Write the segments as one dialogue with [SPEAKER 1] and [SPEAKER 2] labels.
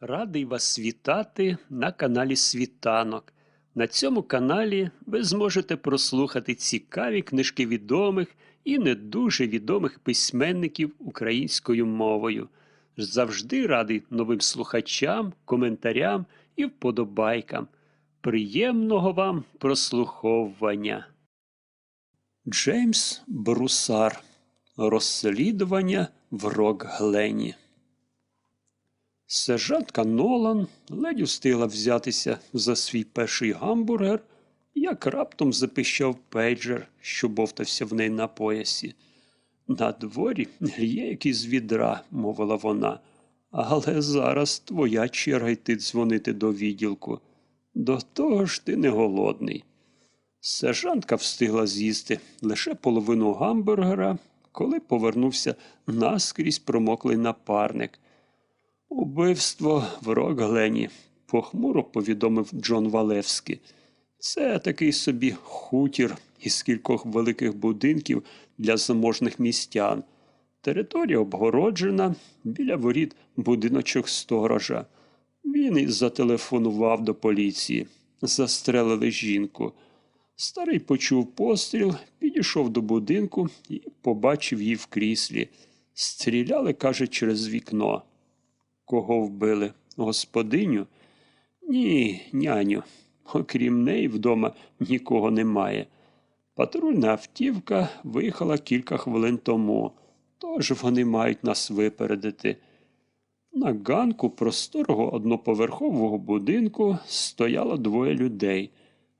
[SPEAKER 1] Радий вас вітати на каналі Світанок. На цьому каналі ви зможете прослухати цікаві книжки відомих і не дуже відомих письменників українською мовою. Завжди радий новим слухачам, коментарям і вподобайкам. Приємного вам прослуховування. Джеймс Брусар. Розслідування в Рок-Глені. Сержантка Нолан ледь устигла взятися за свій перший гамбургер, як раптом запищав пейджер, що бовтався в неї на поясі. На дворі лє якийсь відра, мовила вона, але зараз твоя черга йти дзвонити до відділку. До того ж ти не голодний. Сержантка встигла з'їсти лише половину гамбургера, коли повернувся наскрізь промоклий напарник. Убивство в Рокглені, похмуро повідомив Джон Валевський. Це такий собі хутір із кількох великих будинків для заможних містян. Територія обгороджена, біля воріт будиночок сторожа. Він і зателефонував до поліції. Застрелили жінку. Старий почув постріл, підійшов до будинку і побачив її в кріслі. Стріляли, каже, через вікно. Кого вбили? Господиню? Ні, няню. Окрім неї вдома нікого немає. Патрульна автівка виїхала кілька хвилин тому, тож вони мають нас випередити. На ганку просторого одноповерхового будинку стояло двоє людей.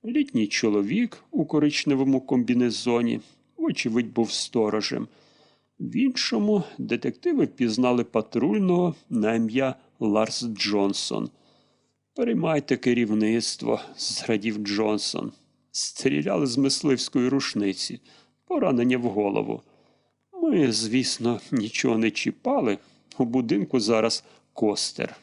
[SPEAKER 1] Літній чоловік у коричневому комбінезоні, вочевидь, був сторожем. В іншому детективи пізнали патрульного на ім'я Ларс Джонсон. Переймайте керівництво, зрадів Джонсон. Стріляли з мисливської рушниці, поранення в голову. Ми, звісно, нічого не чіпали. У будинку зараз костер.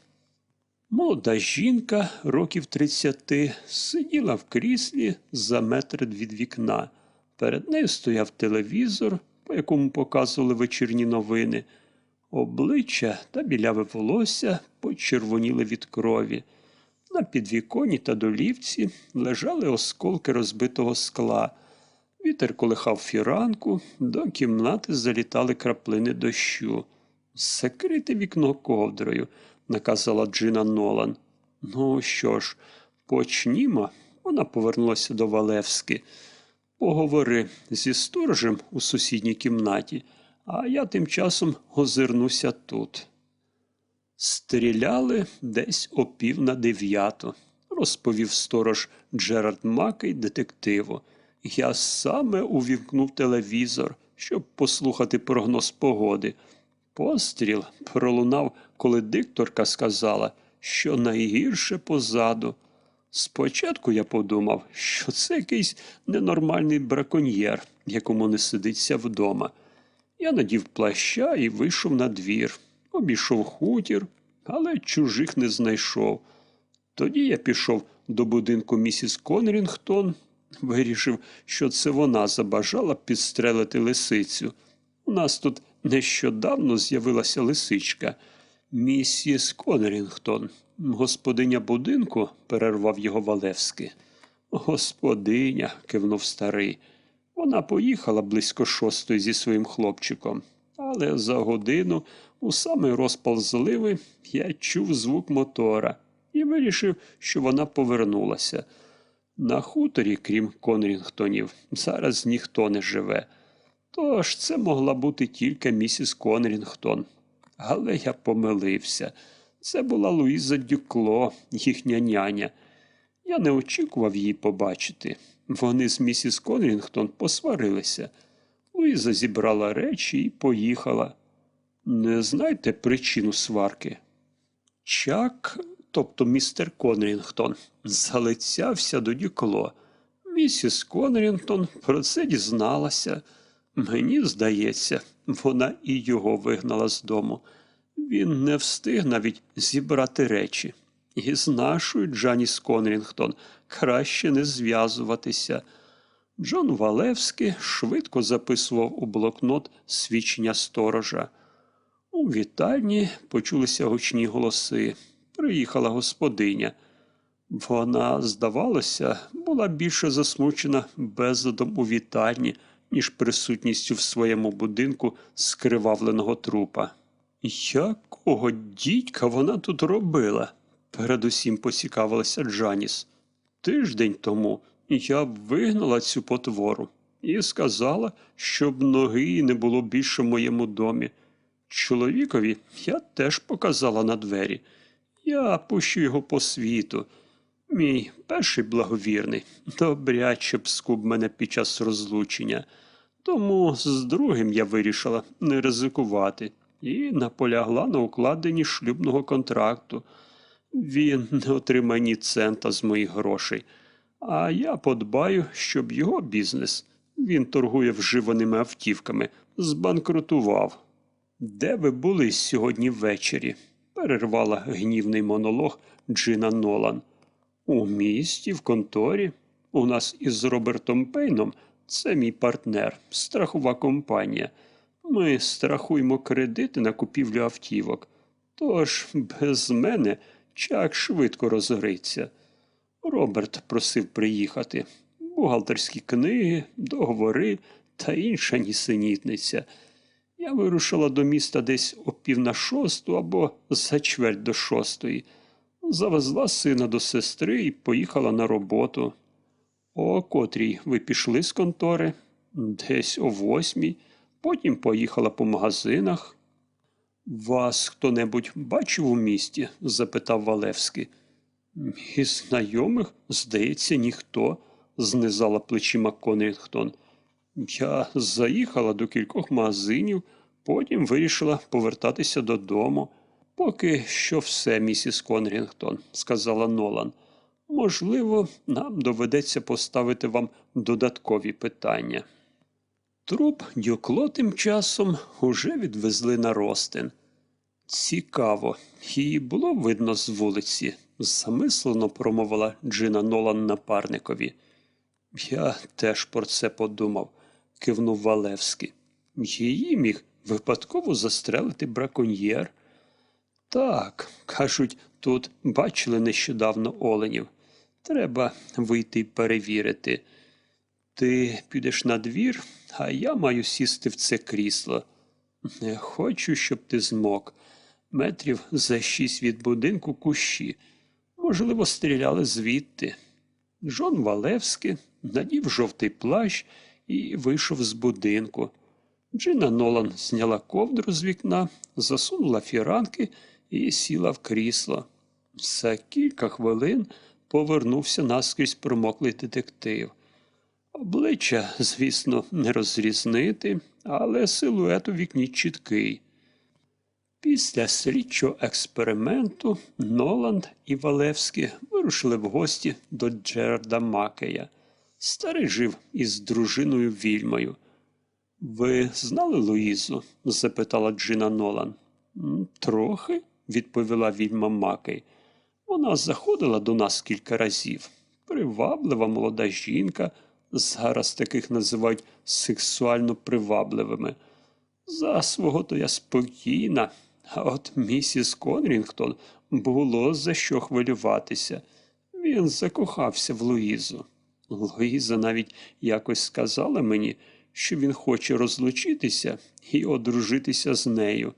[SPEAKER 1] Молода жінка років тридцяти сиділа в кріслі за метр від вікна. Перед нею стояв телевізор, по якому показували вечірні новини. Обличчя та біляве волосся почервоніли від крові. На підвіконі та долівці лежали осколки розбитого скла. Вітер колихав фіранку, до кімнати залітали краплини дощу. Закрити вікно ковдрою, наказала Джина Нолан. Ну що ж, почнімо. Вона повернулася до Валевськи. Поговори зі сторожем у сусідній кімнаті, а я тим часом озирнуся тут. Стріляли десь о пів на дев'яту, розповів сторож Джерард Макей детективу. Я саме увімкнув телевізор, щоб послухати прогноз погоди. Постріл пролунав, коли дикторка сказала, що найгірше позаду. Спочатку я подумав, що це якийсь ненормальний браконьєр, якому не сидиться вдома. Я надів плаща і вийшов на двір, обійшов хутір, але чужих не знайшов. Тоді я пішов до будинку місіс Конрінгтон, вирішив, що це вона забажала підстрелити лисицю. У нас тут нещодавно з'явилася лисичка. Місіс Конрінгтон, господиня будинку, перервав його Валевський. Господиня, кивнув старий. Вона поїхала близько шостої зі своїм хлопчиком, але за годину, у самий розпал зливи, я чув звук мотора і вирішив, що вона повернулася. На хуторі, крім Конрінгтонів, зараз ніхто не живе. Тож це могла бути тільки місіс Конрінгтон. Але я помилився. Це була Луїза Дюкло, їхня няня. Я не очікував її побачити. Вони з місіс Конрінгтон посварилися. Луїза зібрала речі і поїхала. Не знаєте причину сварки? Чак, тобто містер Конрінгтон, залицявся до Дюкло. Місіс Конрінгтон про це дізналася. Мені здається, вона і його вигнала з дому. Він не встиг навіть зібрати речі. І з нашою Джаніс Конрінгтон краще не зв'язуватися. Джон Валевський швидко записував у блокнот свідчення сторожа. У вітальні почулися гучні голоси. приїхала господиня. Вона, здавалося, була більше засмучена безладом у вітальні, ніж присутністю в своєму будинку скривавленого трупа. Якого дідька вона тут робила? передусім поцікавилася Джаніс. Тиждень тому я вигнала цю потвору і сказала, щоб ноги не було більше в моєму домі. Чоловікові я теж показала на двері. Я пущу його по світу. Мій перший благовірний, добряче б скуб мене під час розлучення. Тому з другим я вирішила не ризикувати і наполягла на укладенні шлюбного контракту. Він не отримає ні цента з моїх грошей, а я подбаю, щоб його бізнес, він торгує вживаними автівками, збанкрутував. Де ви були сьогодні ввечері? перервала гнівний монолог Джина Нолан. У місті, в конторі. У нас із Робертом Пейном це мій партнер, страхова компанія. Ми страхуємо кредити на купівлю автівок. Тож без мене чак швидко розгриться. Роберт просив приїхати. Бухгалтерські книги, договори та інша нісенітниця. Я вирушила до міста десь о пів на шосту або за чверть до шостої. Завезла сина до сестри і поїхала на роботу. О котрій ви пішли з контори? Десь о восьмій. Потім поїхала по магазинах. Вас хто-небудь бачив у місті? запитав Валевський. Із знайомих, здається, ніхто, знизала плечима Конрінгтон. Я заїхала до кількох магазинів, потім вирішила повертатися додому. Поки що все, місіс Конрінгтон, сказала Нолан. Можливо, нам доведеться поставити вам додаткові питання. Труп Дюкло тим часом уже відвезли на ростин. Цікаво, її було видно з вулиці, замислено промовила Джина Нолан напарникові. Я теж про це подумав, кивнув Валевський. Її міг випадково застрелити браконьєр. Так, кажуть, тут бачили нещодавно оленів. Треба вийти й перевірити. Ти підеш на двір, а я маю сісти в це крісло. Не хочу, щоб ти змок. Метрів за шість від будинку кущі. Можливо, стріляли звідти. Жон Валевський надів жовтий плащ і вийшов з будинку. Джина Нолан зняла ковдру з вікна, засунула фіранки і сіла в крісло. За кілька хвилин повернувся наскрізь промоклий детектив. Обличчя, звісно, не розрізнити, але силует у вікні чіткий. Після слідчого експерименту Ноланд і Валевський вирушили в гості до Джерарда Макея. Старий жив із дружиною Вільмою. Ви знали Луїзу? запитала Джина Нолан. Трохи, відповіла Вільма Макей. Вона заходила до нас кілька разів. Приваблива молода жінка, зараз таких називають сексуально привабливими. За свого то я спокійна, а от місіс Конрінгтон було за що хвилюватися. Він закохався в Луїзу. Луїза навіть якось сказала мені, що він хоче розлучитися і одружитися з нею.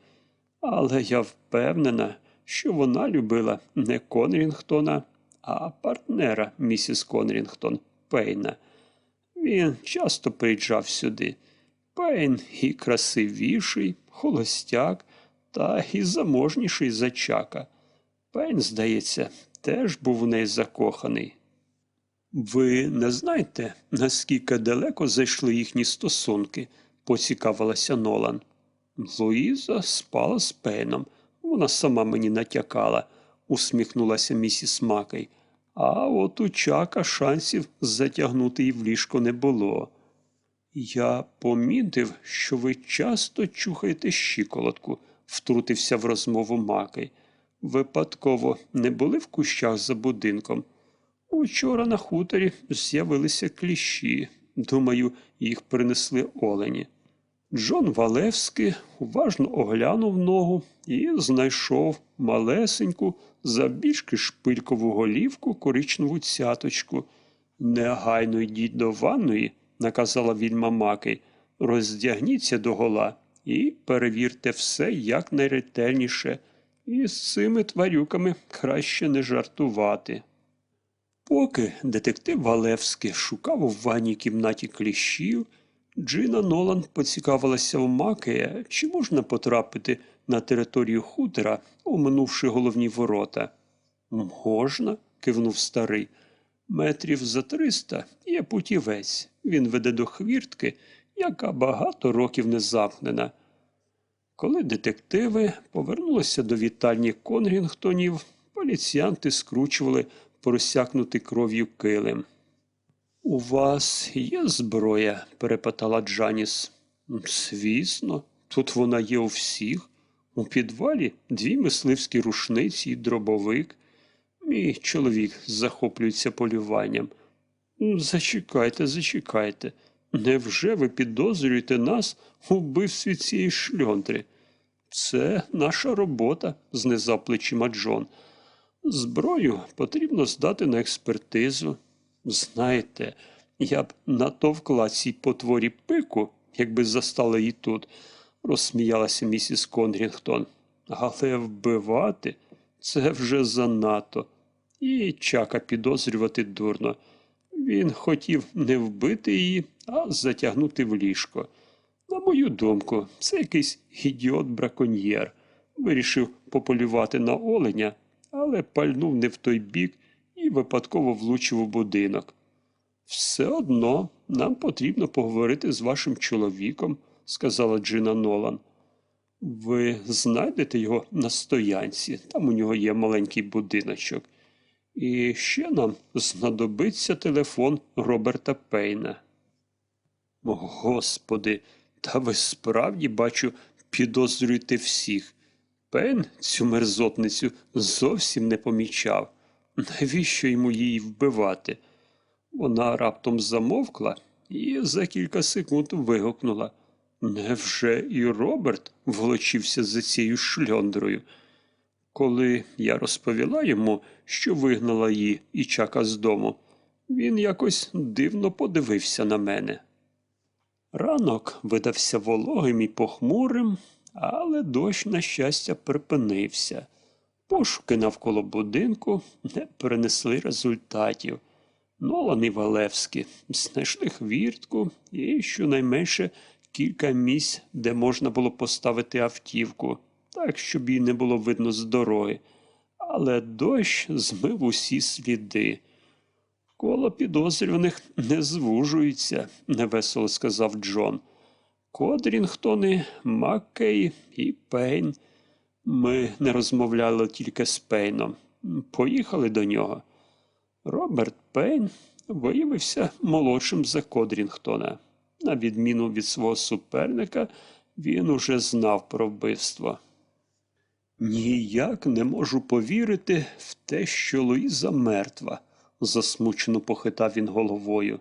[SPEAKER 1] Але я впевнена, що вона любила не Конрінгтона, а партнера місіс Конрінгтон Пейна. Він часто приїжджав сюди. Пейн і красивіший, холостяк, та і заможніший за чака. Пейн, здається, теж був в неї закоханий. Ви не знаєте, наскільки далеко зайшли їхні стосунки, поцікавилася Нолан. Луїза спала з Пейном. Вона сама мені натякала, усміхнулася місіс Макей. А от у чака шансів затягнути її в ліжко не було. Я помітив, що ви часто чухаєте щиколотку, втрутився в розмову Макей. Випадково не були в кущах за будинком. Учора на хуторі з'явилися кліщі. Думаю, їх принесли олені. Джон Валевський уважно оглянув ногу і знайшов малесеньку, забіжки шпилькову голівку коричневу цяточку. Негайно йдіть до ванної, наказала вільма Макей, роздягніться догола і перевірте все якнайретельніше. І з цими тварюками краще не жартувати. Поки детектив Валевський шукав у ванній кімнаті кліщів, Джина Нолан поцікавилася у Макея, чи можна потрапити на територію хутора, оминувши головні ворота. Можна, кивнув старий. Метрів за триста є путівець. Він веде до хвіртки, яка багато років не замкнена. Коли детективи повернулися до вітальні Конгрінгтонів, поліціянти скручували просякнутий кров'ю килим. У вас є зброя? перепитала Джаніс. Звісно, тут вона є у всіх. У підвалі дві мисливські рушниці і дробовик. Мій чоловік захоплюється полюванням. Зачекайте, зачекайте. Невже ви підозрюєте нас у вбивстві цієї шльондри? Це наша робота, знизав плечима Джон. Зброю потрібно здати на експертизу. Знаєте, я б натовкла цій потворі пику, якби застала її тут, розсміялася місіс Конгрінгтон. Але вбивати це вже занадто. І чака підозрювати дурно. Він хотів не вбити її, а затягнути в ліжко. На мою думку, це якийсь ідіот-браконьєр. Вирішив пополювати на оленя, але пальнув не в той бік і випадково влучив у будинок. Все одно нам потрібно поговорити з вашим чоловіком, сказала Джина Нолан. Ви знайдете його на стоянці, там у нього є маленький будиночок. І ще нам знадобиться телефон Роберта Пейна. Господи, та ви справді, бачу, підозрюєте всіх. Пейн цю мерзотницю зовсім не помічав. Навіщо йому її вбивати? Вона раптом замовкла і за кілька секунд вигукнула. Невже і Роберт волочився за цією шльондрою? Коли я розповіла йому, що вигнала її і чака з дому, він якось дивно подивився на мене. Ранок видався вологим і похмурим, але дощ, на щастя, припинився. Пошуки навколо будинку не принесли результатів. Нолан і Валевські знайшли хвіртку і щонайменше кілька місць, де можна було поставити автівку, так, щоб її не було видно з дороги. Але дощ змив усі сліди. Коло підозрюваних не звужується, невесело сказав Джон. Кодрінгтони, Маккей і Пейн. Ми не розмовляли тільки з Пейном. Поїхали до нього. Роберт Пейн виявився молодшим за Кодрінгтона. На відміну від свого суперника, він уже знав про вбивство. Ніяк не можу повірити в те, що Луїза мертва, засмучено похитав він головою.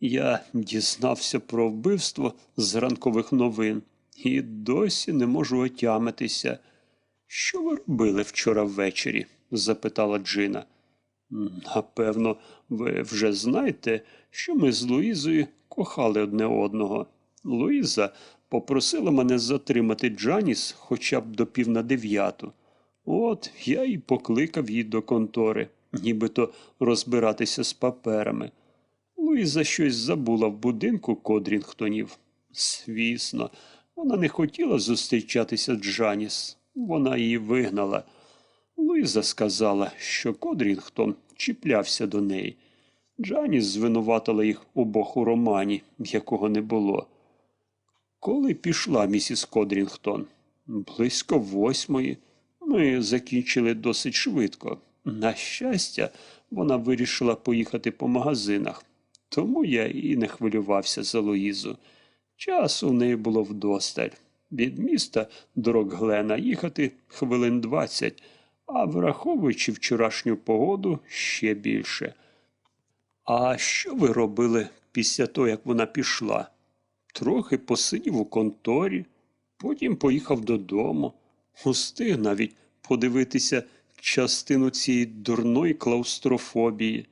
[SPEAKER 1] Я дізнався про вбивство з ранкових новин і досі не можу отямитися. Що ви робили вчора ввечері? запитала Джина. Напевно, ви вже знаєте, що ми з Луїзою кохали одне одного. Луїза попросила мене затримати Джаніс хоча б до пів на дев'яту. От я і покликав її до контори, нібито розбиратися з паперами. Луїза щось забула в будинку Кодрінгтонів. Звісно, вона не хотіла зустрічатися з Джаніс. Вона її вигнала. Луїза сказала, що Кодрінгтон чіплявся до неї. Джаніс звинуватила їх обох у романі, якого не було. Коли пішла місіс Кодрінгтон? Близько восьмої. Ми закінчили досить швидко. На щастя, вона вирішила поїхати по магазинах, тому я і не хвилювався за Луїзу. Часу в неї було вдосталь. Від міста до Рокглена їхати хвилин двадцять, а враховуючи вчорашню погоду, ще більше. А що ви робили після того, як вона пішла? трохи посидів у конторі, потім поїхав додому, устиг навіть подивитися частину цієї дурної клаустрофобії.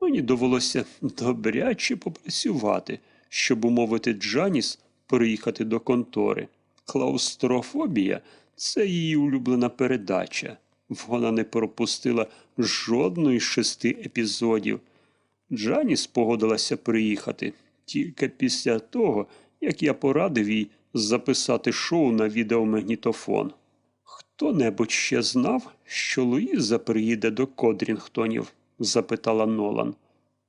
[SPEAKER 1] Мені довелося добряче попрацювати, щоб умовити Джаніс переїхати до контори. Клаустрофобія це її улюблена передача. Вона не пропустила жодної з шести епізодів. Джаніс погодилася приїхати тільки після того, як я порадив їй записати шоу на відеомагнітофон. Хто-небудь ще знав, що Луїза приїде до Кодрінгтонів? запитала Нолан.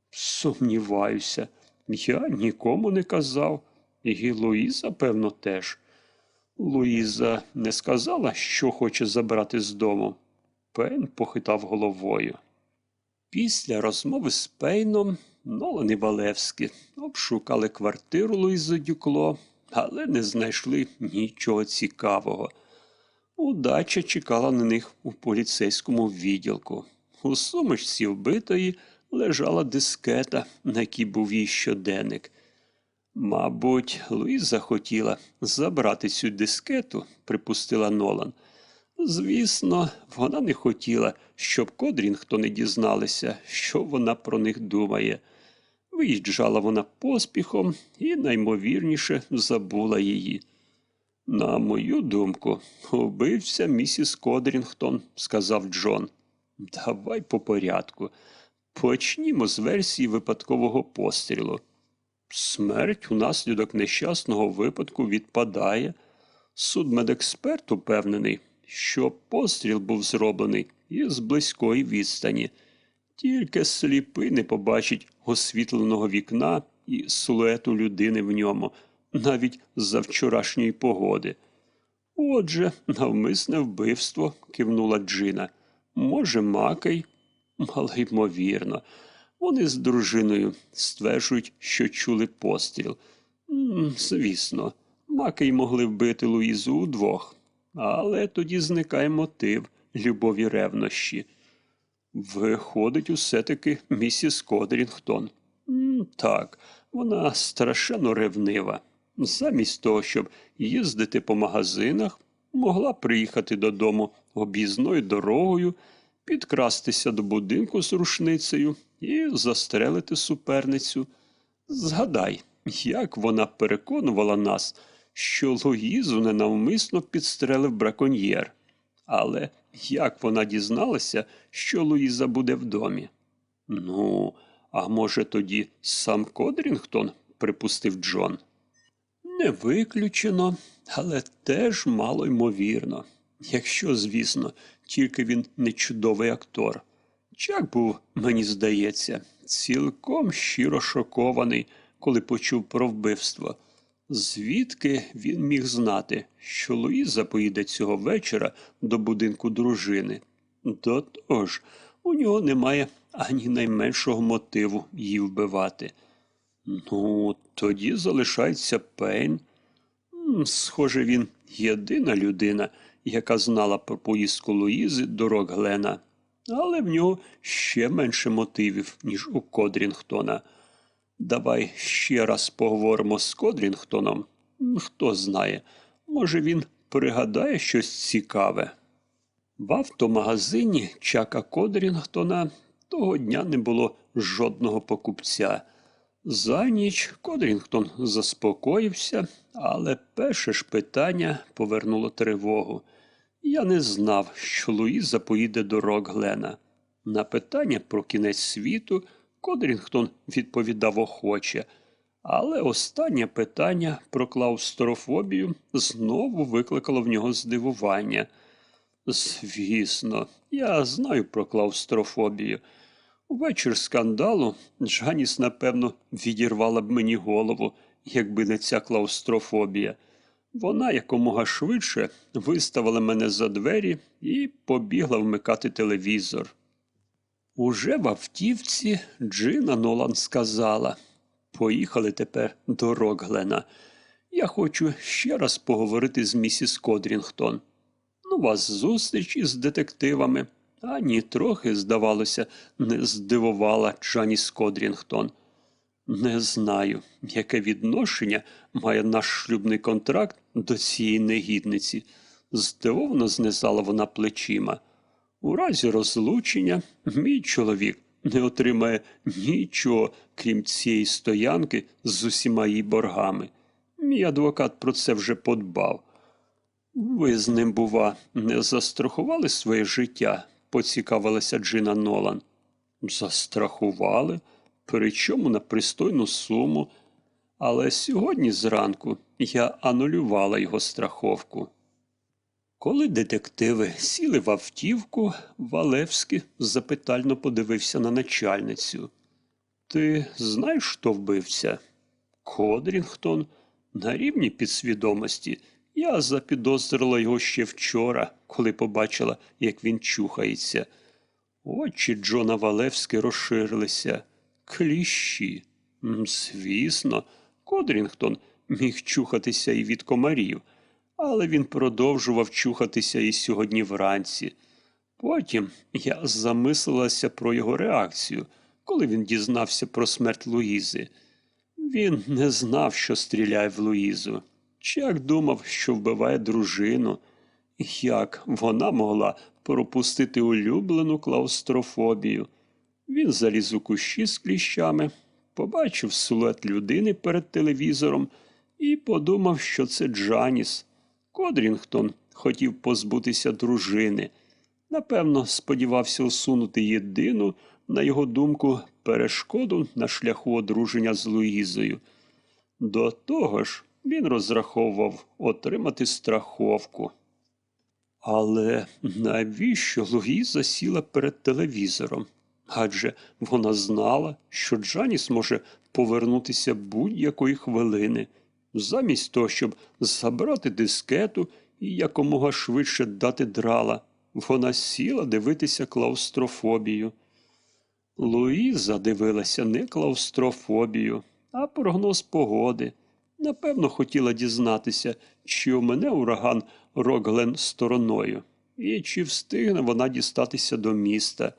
[SPEAKER 1] Сумніваюся, я нікому не казав, і Луїза, певно, теж. Луїза не сказала, що хоче забрати з дому. Пейн похитав головою. Після розмови з Пейном Нолан і Валевський обшукали квартиру Луїзи Дюкло, але не знайшли нічого цікавого. Удача чекала на них у поліцейському відділку. У сумочці вбитої лежала дискета, на якій був її щоденник. Мабуть, Луїза хотіла забрати цю дискету, припустила Нолан. Звісно, вона не хотіла, щоб Кодрінгто не дізналися, що вона про них думає. Виїжджала вона поспіхом і, наймовірніше, забула її. На мою думку, убився місіс Кодрінгтон, сказав Джон. Давай по порядку. Почнімо з версії випадкового пострілу. Смерть унаслідок нещасного випадку відпадає. Судмедексперт упевнений, що постріл був зроблений із близької відстані. Тільки сліпий не побачить освітленого вікна і силуету людини в ньому, навіть за вчорашньої погоди. Отже, навмисне вбивство, кивнула Джина. Може, макай? Мало ймовірно. Вони з дружиною стверджують, що чули постріл. Звісно, Макей могли вбити Луїзу удвох, але тоді зникає мотив любові ревнощі. Виходить, усе-таки місіс Кодрінгтон. Так, вона страшенно ревнива. Замість того, щоб їздити по магазинах, могла приїхати додому об'їзною дорогою, підкрастися до будинку з рушницею і застрелити суперницю. Згадай, як вона переконувала нас, що Луїзу ненавмисно підстрелив браконьєр. Але як вона дізналася, що Луїза буде в домі? Ну, а може тоді сам Кодрінгтон, припустив Джон. Не виключено, але теж мало ймовірно. Якщо, звісно, тільки він не чудовий актор. Чак був, мені здається, цілком щиро шокований, коли почув про вбивство. Звідки він міг знати, що Луїза поїде цього вечора до будинку дружини? До того ж, у нього немає ані найменшого мотиву її вбивати. Ну, тоді залишається Пейн. Схоже, він єдина людина, яка знала про поїздку Луїзи до Рокглена. Але в нього ще менше мотивів, ніж у Кодрінгтона. Давай ще раз поговоримо з Кодрінгтоном. Хто знає, може він пригадає щось цікаве. В автомагазині Чака Кодрінгтона того дня не було жодного покупця. За ніч Кодрінгтон заспокоївся, але перше ж питання повернуло тривогу. Я не знав, що Луїза поїде до Рокглена. На питання про кінець світу Кодрінгтон відповідав охоче, але останнє питання про клаустрофобію знову викликало в нього здивування. Звісно, я знаю про клаустрофобію. Увечір скандалу Джаніс, напевно, відірвала б мені голову, якби не ця клаустрофобія. Вона якомога швидше виставила мене за двері і побігла вмикати телевізор. Уже в автівці Джина Нолан сказала Поїхали тепер до Рокглена. Я хочу ще раз поговорити з місіс Кодрінгтон. Ну, вас зустріч із детективами, ані трохи, здавалося, не здивувала Джаніс Кодрінгтон. Не знаю, яке відношення має наш шлюбний контракт до цієї негідниці. Здивовано знизала вона плечима. У разі розлучення мій чоловік не отримає нічого, крім цієї стоянки з усіма її боргами. Мій адвокат про це вже подбав. Ви з ним, бува, не застрахували своє життя? поцікавилася Джина Нолан. Застрахували, причому на пристойну суму. Але сьогодні зранку я анулювала його страховку. Коли детективи сіли в автівку, Валевський запитально подивився на начальницю. Ти знаєш, хто вбивця? Кодрінгтон. На рівні підсвідомості я запідозрила його ще вчора, коли побачила, як він чухається. Очі Джона Валевськи розширилися. Кліщі. Звісно, Кодрінгтон міг чухатися і від комарів, але він продовжував чухатися і сьогодні вранці. Потім я замислилася про його реакцію, коли він дізнався про смерть Луїзи. Він не знав, що стріляє в Луїзу. Чак думав, що вбиває дружину. Як вона могла пропустити улюблену клаустрофобію? Він заліз у кущі з кліщами, побачив силует людини перед телевізором і подумав, що це Джаніс. Кодрінгтон хотів позбутися дружини. Напевно, сподівався усунути єдину, на його думку, перешкоду на шляху одруження з Луїзою. До того ж, він розраховував отримати страховку. Але навіщо Луїза сіла перед телевізором? Адже вона знала, що Джаніс може повернутися будь-якої хвилини. Замість того, щоб забрати дискету і якомога швидше дати драла, вона сіла дивитися клаустрофобію. Луїза дивилася не клаустрофобію, а прогноз погоди. Напевно, хотіла дізнатися, чи у мене ураган Роглен стороною, і чи встигне вона дістатися до міста.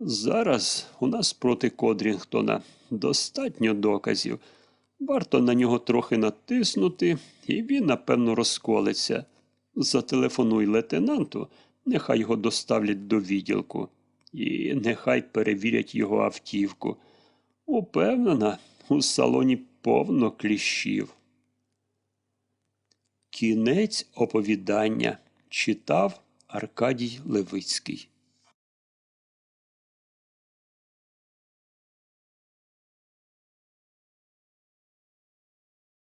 [SPEAKER 1] Зараз у нас проти Кодрінгтона достатньо доказів. Варто на нього трохи натиснути, і він, напевно, розколеться. Зателефонуй лейтенанту, нехай його доставлять до відділку. І нехай перевірять його автівку. Упевнена, у салоні повно кліщів. Кінець оповідання читав Аркадій Левицький.